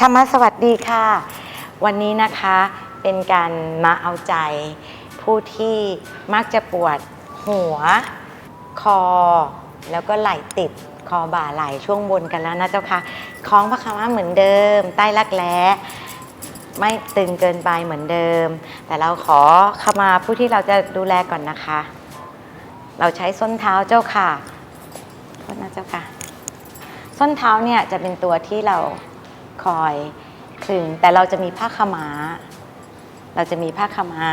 ธรรมสวัสดีค่ะ วันนี้นะคะเป็นการมาเอาใจ ผู้ที่มักจะปวดหัว คอ แล้วก็ไหล่ติดคอบ่าไหล่ช่วงบนกันแล้วนะเจ้าค่ะคล้องพระคำว่าเหมือนเดิม ใต้รักแร้ไม่ตึงเกินไปเหมือนเดิม แต่เราขอขมาผู้ที่เราจะดูแลก่อนนะคะ เราใช้ส้นเท้าเจ้าค่ะโทษนะเจ้าค่ะ ส้นเท้าเนี่ยจะเป็นตัวที่เรา คอยคลึงแต่เราจะมีผ้าขาวม้า เราจะมีผ้าขาวม้า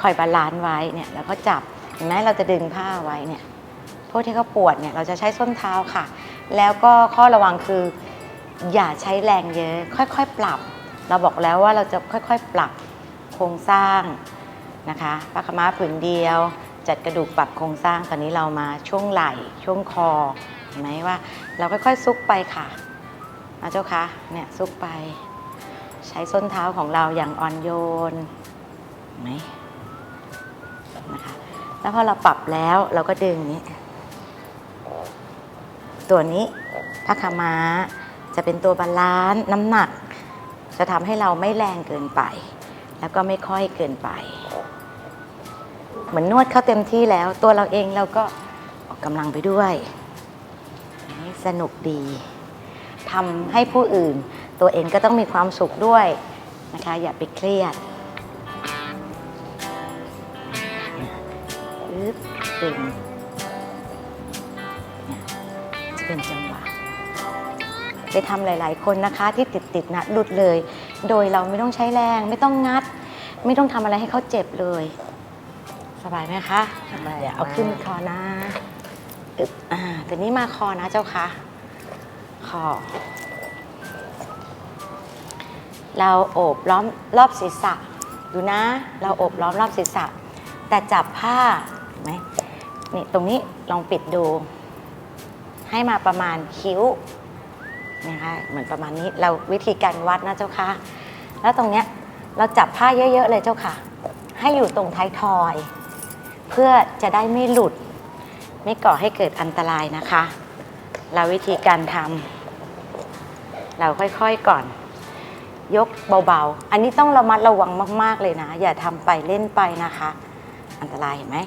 คอยบาลานซ์ไว้เนี่ยแล้วก็จับเห็นไหมเราจะดึงผ้าไว้เนี่ยพวกที่เขาปวดเนี่ยเราจะใช้ส้นเท้าค่ะ แล้วก็ข้อระวังคือ อย่าใช้แรงเยอะ ค่อยๆปรับ เราบอกแล้วว่าเราจะค่อยๆปรับโครงสร้างนะคะผ้าขม้าผืนเดียว จัดกระดูกปรับโครงสร้างตอนนี้เรามาช่วงไหล่ช่วงคอเห็นไหมว่า เราค่อยๆซุกไปค่ะ นะเจ้าคะเนี่ยซุกไป ใช้ส้นเท้าของเราอย่างอ่อนโยนไหมนะคะแล้วพอเราปรับแล้วเราก็ดึงนี้ ตัวนี้ผ้าขาม้าจะเป็นตัวบาลานซ์น้ำหนัก จะทำให้เราไม่แรงเกินไป แล้วก็ไม่ค่อยเกินไป เหมือนนวดเข้าเต็มที่แล้ว ตัวเราเองเราก็ออกกำลังไปด้วย สนุกดี ทำให้ผู้อื่น ตัวเองก็ต้องมีความสุขด้วยนะคะ อย่าไปเครียดปึ๊บดึงเนี่ยจะเป็นจังหวะไปทำหลาย ๆ คนนะคะ ที่ติดติดๆนะหลุดเลย โดยเราไม่ต้องใช้แรง ไม่ต้องงัด ไม่ต้องทำอะไรให้เขาเจ็บเลย สบายไหมคะสบายเดี๋ยวเอามากขึ้นคอนะอึบอ่าแต่นี้มาคอนะเจ้าค่ะ คอ เราโอบล้อมรอบศีรษะ ดูนะ เราโอบล้อมรอบศีรษะ แต่จับผ้าเห็นไหมนี่ตรงนี้ลองปิดดู ให้มาประมาณคิ้วนะคะเหมือนประมาณนี้เราวิธีการวัดนะเจ้าค่ะ แล้วตรงเนี้ยเราจับผ้าเยอะๆเลยเจ้าค่ะ ให้อยู่ตรงท้ายทอย เพื่อจะได้ไม่หลุด ไม่ก่อให้เกิดอันตรายนะคะ เราวิธีการทำ เราค่อยๆก่อน ยกเบาๆ อันนี้ต้องระมัดระวังมาก ๆเลยนะ อย่าทำไปเล่นไปนะคะ อันตรายเห็นไหม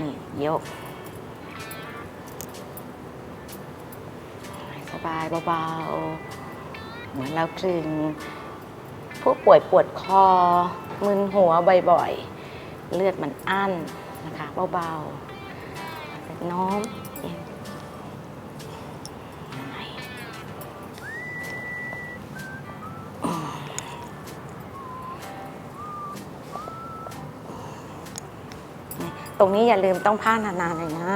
นี่ยก สบายเบาๆ เหมือนเราคลึงผู้ป่วยปวดคอ มึนหัวบ่อยๆ เลือดมันอั้นนะคะเบาๆโน้มเอียง รงนี้อย่าลืมต้องผ้านานๆเลยนะ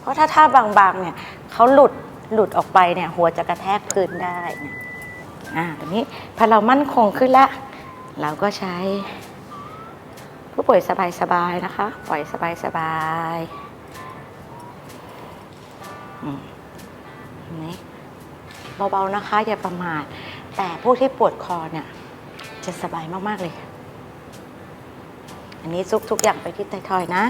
เพราะถ้าท่าบางๆเนี่ยเขาหลุดหลุดออกไปเนี่ยหัวจะกระแทกพื้นได้เนี่ยอ่าตรงนี้พอเรามั่นคงขึ้นละเราก็ใช้ ผู้ป่วยสบายๆนะคะ ปล่อยสบายๆอืมนไหมเบาๆนะคะอย่าประมาทแต่ผู้ที่ปวดคอเนี่ยจะสบายมาก ๆ เลย อันนี้ซุกทุกอย่างไปที่ไททอยนะ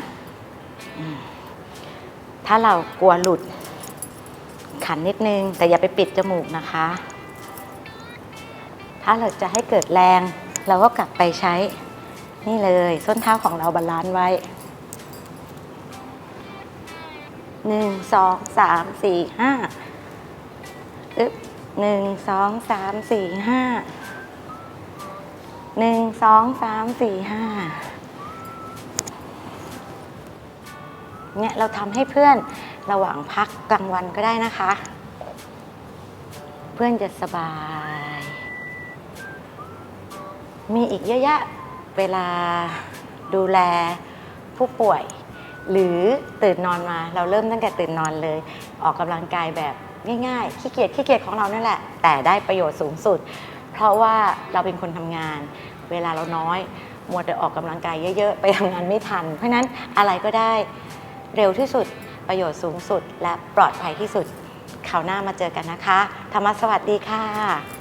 ถ้าเรากลัวหลุด ขันนิดนึง แต่อย่าไปปิดจมูกนะคะ ถ้าเราจะให้เกิดแรง เราก็กลับไปใช้ นี่เลย ส้นเท้าของเราบาลานซ์ไว้หนึ่งสองสามสี่ห้าอึ๊บหนึ่งสองสามสี่ห้าหนึ่งสองสามสี่ห้า เนี่ยเราทำให้เพื่อนระหว่างพักกลางวันก็ได้นะคะ เพื่อนจะสบาย มีอีกเยอะแยะเวลาดูแลผู้ป่วย หรือตื่นนอนมาเราเริ่มตั้งแต่ตื่นนอนเลย ออกกำลังกายแบบง่ายๆขี้เกียจขี้เกียจของเรานั่นแหละ แต่ได้ประโยชน์สูงสุด เพราะว่าเราเป็นคนทำงาน เวลาเราน้อยมัวแต่ออกกำลังกายเยอะ ๆ ไปทำงานไม่ทัน เพราะฉะนั้นอะไรก็ได้ เร็วที่สุด ประโยชน์สูงสุด และปลอดภัยที่สุดคราวหน้ามาเจอกันนะคะ ธรรมสวัสดีค่ะ